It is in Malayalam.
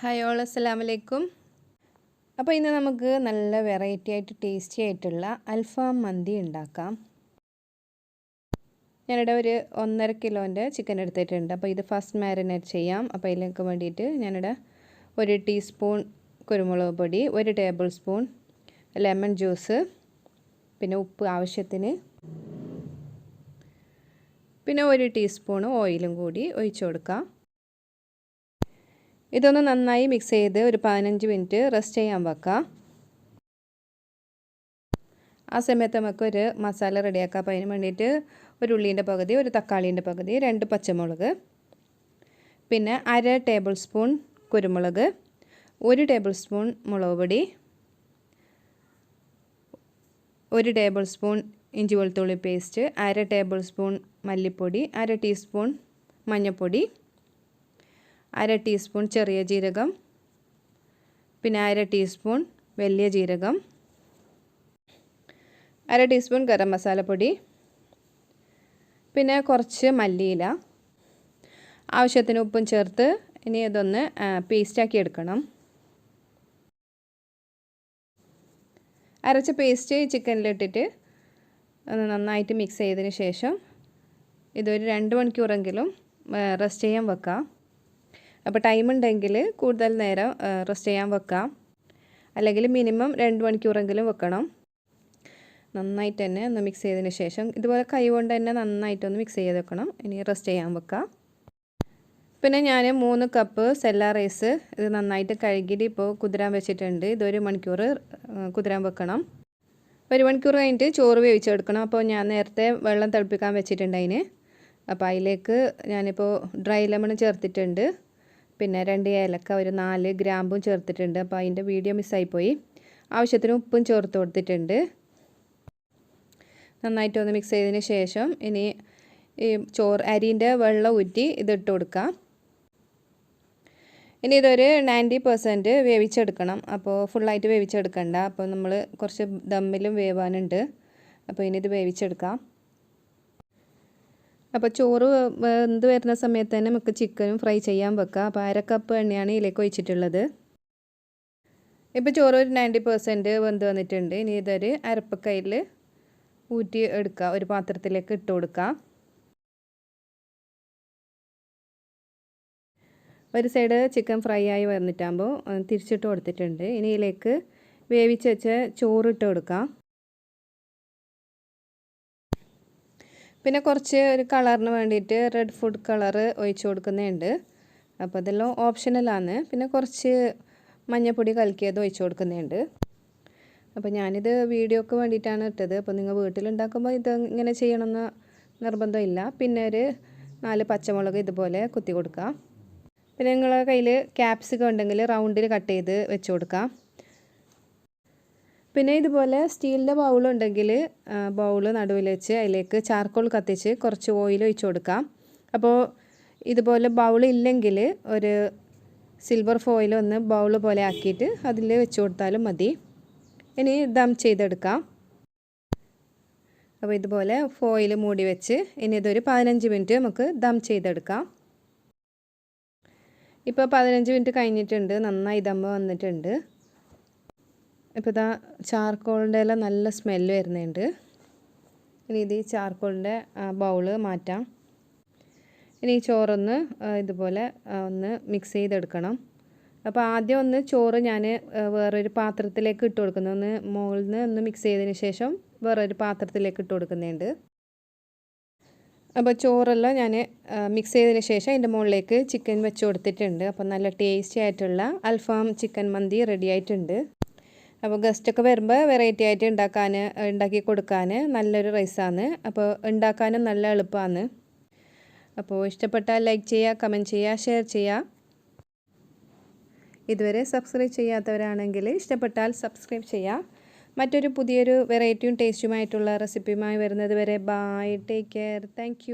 ഹായ് ഓൾ അസ്സലാമു അലൈക്കും അപ്പോൾ ഇന്ന് നമുക്ക് നല്ല വെറൈറ്റി ആയിട്ട് ടേസ്റ്റി ആയിട്ടുള്ള അൽഫാം മന്തി ഉണ്ടാക്കാം. ഞാനിവിടെ ഒരു ഒന്നര കിലോന്റെ ചിക്കൻ എടുത്തിട്ടുണ്ട്. അപ്പോൾ ഇത് ഫസ്റ്റ് മാരിനേറ്റ് ചെയ്യാം. അപ്പോൾ അതിലേക്ക് വേണ്ടിയിട്ട് ഞാനിവിടെ ഒരു ടീസ്പൂൺ കുരുമുളക് പൊടി ഒരു ടേബിൾ സ്പൂൺ ലെമൺ ജ്യൂസ് പിന്നെ ഉപ്പ് ആവശ്യത്തിന്. പിന്നെ ഒരു ടീസ്പൂൺ ഓയിലും കൂടി ഒഴിച്ചു കൊടുക്കാം. ഇതൊന്ന് നന്നായി മിക്സ് ചെയ്ത് ഒരു പതിനഞ്ച് മിനിറ്റ് റെസ്റ്റ് ചെയ്യാൻ വെക്കാം. ആ സമയത്ത് നമുക്കൊരു മസാല റെഡിയാക്കാം അപ്പോൾ അതിന് വേണ്ടിയിട്ട് ഒരു ഉള്ളീന്റെ പകുതി ഒരു തക്കാളീന്റെ പകുതി രണ്ട് പച്ചമുളക് പിന്നെ അര ടേബിൾ സ്പൂൺ കുരുമുളക് ഒരു ടേബിൾ സ്പൂൺ മുളക് പൊടി ഒരു ടേബിൾ സ്പൂൺ ഇഞ്ചി വെളുത്തുള്ളി പേസ്റ്റ് അര ടേബിൾ സ്പൂൺ മല്ലിപ്പൊടി അര ടീസ്പൂൺ മഞ്ഞൾപ്പൊടി അര ടീസ്പൂൺ ചെറിയ ജീരകം. പിന്നെ അര ടീസ്പൂൺ വലിയ ജീരകം. അര ടീസ്പൂൺ ഗരം മസാലപ്പൊടി പിന്നെ കുറച്ച് മല്ലിയില. ആവശ്യത്തിന് ഉപ്പും ചേർത്ത് ഇനി ഇതൊന്ന് പേസ്റ്റാക്കി എടുക്കണം. അരച്ച പേസ്റ്റ് ചിക്കനിലിട്ടിട്ട് ഒന്ന് നന്നായിട്ട് മിക്സ് ചെയ്തതിന് ശേഷം ഇതൊരു രണ്ട് മണിക്കൂറെങ്കിലും റെസ്റ്റ് ചെയ്യാൻ വെക്കാം. അപ്പോൾ ടൈം ഉണ്ടെങ്കിൽ കൂടുതൽ നേരം റെസ്റ്റ് ചെയ്യാൻ വെക്കാം. അല്ലെങ്കിൽ മിനിമം രണ്ട് മണിക്കൂറെങ്കിലും വെക്കണം. നന്നായിട്ട് തന്നെ ഒന്ന് മിക്സ് ചെയ്തതിന് ശേഷം ഇതുപോലെ കൈ കൊണ്ട് തന്നെ നന്നായിട്ടൊന്ന് മിക്സ് ചെയ്ത് വെക്കണം. ഇനി റെസ്റ്റ് ചെയ്യാൻ വെക്കാം. പിന്നെ ഞാൻ മൂന്ന് കപ്പ് സെല്ല റൈസ് ഇത് നന്നായിട്ട് കഴുകിയിട്ട് ഇപ്പോൾ കുതിരാൻ വെച്ചിട്ടുണ്ട്. ഇതൊരു മണിക്കൂർ കുതിരാൻ വെക്കണം. ഒരു മണിക്കൂർ കഴിഞ്ഞിട്ട് ചോറ് വേവിച്ചെടുക്കണം. അപ്പോൾ ഞാൻ നേരത്തെ വെള്ളം തിളപ്പിക്കാൻ വെച്ചിട്ടുണ്ട് അതിന്. അപ്പോൾ അതിലേക്ക് ഞാനിപ്പോൾ ഡ്രൈ ലെമൺ ചേർത്തിട്ടുണ്ട്. പിന്നെ രണ്ട് ഏലക്ക ഒരു നാല് ഗ്രാമ്പും ചേർത്തിട്ടുണ്ട്. അപ്പോൾ അതിന്റെ വീഡിയോ മിസ്സായിപ്പോയി. ആവശ്യത്തിന് ഉപ്പും ചേർത്ത് കൊടുത്തിട്ടുണ്ട്. നന്നായിട്ട് ഒന്ന് മിക്സ് ചെയ്തതിന് ശേഷം ഇനി ഈ ചോറ് അരിന്റെ വെള്ളം ഊറ്റി ഇതിട്ട് കൊടുക്കാം. ഇനി ഇതൊരു നയന്റി പെർസെന്റ് വേവിച്ചെടുക്കണം. അപ്പോൾ ഫുള്ളായിട്ട് വേവിച്ചെടുക്കണ്ട. അപ്പോൾ നമ്മൾ കുറച്ച് ദമ്മിലും വേവാനുണ്ട്. അപ്പോൾ ഇനി ഇത് വേവിച്ചെടുക്കാം. അപ്പോൾ ചോറ് വെന്ത് വരുന്ന സമയത്ത് തന്നെ നമുക്ക് ചിക്കനും ഫ്രൈ ചെയ്യാൻ വെക്കാം. അപ്പോൾ അര കപ്പ് എണ്ണയാണ് ഇതിലേക്ക് ഒഴിച്ചിട്ടുള്ളത്. ഇപ്പോൾ ചോറ് ഒരു നയന്റി പെർസെന്റ് വെന്ത് വന്നിട്ടുണ്ട്. ഇനി ഇതൊരു അരപ്പക്കയിൽ ഊറ്റി എടുക്കുക ഒരു പാത്രത്തിലേക്ക് ഇട്ട് കൊടുക്കുക ഒരു സൈഡ് ചിക്കൻ ഫ്രൈ ആയി വന്നിട്ടാകുമ്പോൾ തിരിച്ചിട്ട് കൊടുത്തിട്ടുണ്ട്. ഇനി ഇതിലേക്ക് വേവിച്ച് വെച്ച ചോറ് ഇട്ട് കൊടുക്കാം. പിന്നെ കുറച്ച് ഒരു കളറിന് വേണ്ടിയിട്ട് റെഡ് ഫുഡ് കളറ് ഒഴിച്ചു കൊടുക്കുന്നുണ്ട് അപ്പോൾ അതെല്ലാം ഓപ്ഷനലാണ് പിന്നെ കുറച്ച് മഞ്ഞപ്പൊടി കലക്കിയത് ഒഴിച്ചു കൊടുക്കുന്നുണ്ട് അപ്പോൾ ഞാനിത് വീഡിയോക്ക് വേണ്ടിയിട്ടാണ് ഇട്ടത്. അപ്പോൾ നിങ്ങൾ വീട്ടിലുണ്ടാക്കുമ്പോൾ ഇത് ഇങ്ങനെ ചെയ്യണമെന്ന് നിർബന്ധമില്ല. പിന്നെ ഒരു നാല് പച്ചമുളക് ഇതുപോലെ കുത്തി കൊടുക്കാം. പിന്നെ നിങ്ങളുടെ കയ്യിൽ ക്യാപ്സിക്കം ഉണ്ടെങ്കിൽ റൗണ്ടിൽ കട്ട് ചെയ്ത് വെച്ച് കൊടുക്കാം. പിന്നെ ഇതുപോലെ സ്റ്റീലിന്റെ ബൗളുണ്ടെങ്കിൽ ബൗൾ നടുവിൽ വെച്ച് അതിലേക്ക് ചാർക്കോൾ കത്തിച്ച് കുറച്ച് ഓയിൽ ഒഴിച്ചു കൊടുക്കാം. അപ്പോൾ ഇതുപോലെ ബൗൾ ഇല്ലെങ്കിൽ ഒരു സിൽവർ ഫോയിൽ ഒന്ന് ബൗൾ പോലെ ആക്കിയിട്ട് അതിൽ വെച്ച് കൊടുത്താലും മതി. ഇനി ദം ചെയ്തെടുക്കാം. അപ്പോൾ ഇതുപോലെ ഫോയിൽ മൂടി വെച്ച് ഇനി ഇതൊരു പതിനഞ്ച് മിനിറ്റ് നമുക്ക് ദം ചെയ്തെടുക്കാം. ഇപ്പോൾ പതിനഞ്ച് മിനിറ്റ് കഴിഞ്ഞിട്ടുണ്ട്. നന്നായി ദമ്മ വന്നിട്ടുണ്ട്. ഇപ്പോൾ ഇതാ ചാർക്കോളിന്റെ എല്ലാം നല്ല സ്മെല്ല് വരുന്നുണ്ട്. ഇനി ഇത് ഈ ചാർക്കോളിന്റെ ബൗൾ മാറ്റാം. ഇനി ഈ ചോറൊന്ന് ഇതുപോലെ ഒന്ന് മിക്സ് ചെയ്തെടുക്കണം. അപ്പോൾ ആദ്യം ഒന്ന് ചോറ് ഞാൻ വേറൊരു പാത്രത്തിലേക്ക് ഇട്ട് കൊടുക്കുന്നു. ഒന്ന് മുകളിൽ നിന്ന് ഒന്ന് മിക്സ് ചെയ്തതിന് ശേഷം വേറൊരു പാത്രത്തിലേക്ക് ഇട്ട് കൊടുക്കുന്നുണ്ട്. അപ്പോൾ ചോറെല്ലാം ഞാൻ മിക്സ് ചെയ്തതിന് ശേഷം അതിന്റെ മുകളിലേക്ക് ചിക്കൻ വെച്ച് കൊടുത്തിട്ടുണ്ട്. അപ്പോൾ നല്ല ടേസ്റ്റി ആയിട്ടുള്ള അൽഫാം ചിക്കൻ മന്തി റെഡി ആയിട്ടുണ്ട്. അപ്പോൾ ഗസ്റ്റൊക്കെ വരുമ്പോൾ വെറൈറ്റി ആയിട്ട് ഉണ്ടാക്കാൻ ഉണ്ടാക്കി കൊടുക്കാൻ നല്ലൊരു റൈസാണ് അപ്പോൾ ഉണ്ടാക്കാനും നല്ല എളുപ്പമാണ് അപ്പോൾ ഇഷ്ടപ്പെട്ടാൽ ലൈക്ക് ചെയ്യുക കമന്റ് ചെയ്യുക ഷെയർ ചെയ്യുക. ഇതുവരെ സബ്സ്ക്രൈബ് ചെയ്യാത്തവരാണെങ്കിൽ ഇഷ്ടപ്പെട്ടാൽ സബ്സ്ക്രൈബ് ചെയ്യുക. മറ്റൊരു പുതിയൊരു വെറൈറ്റിയും ടേസ്റ്റുമായിട്ടുള്ള റെസിപ്പിയുമായി വരുന്നത് വരെ ബായ് ടേക്ക് കെയർ താങ്ക്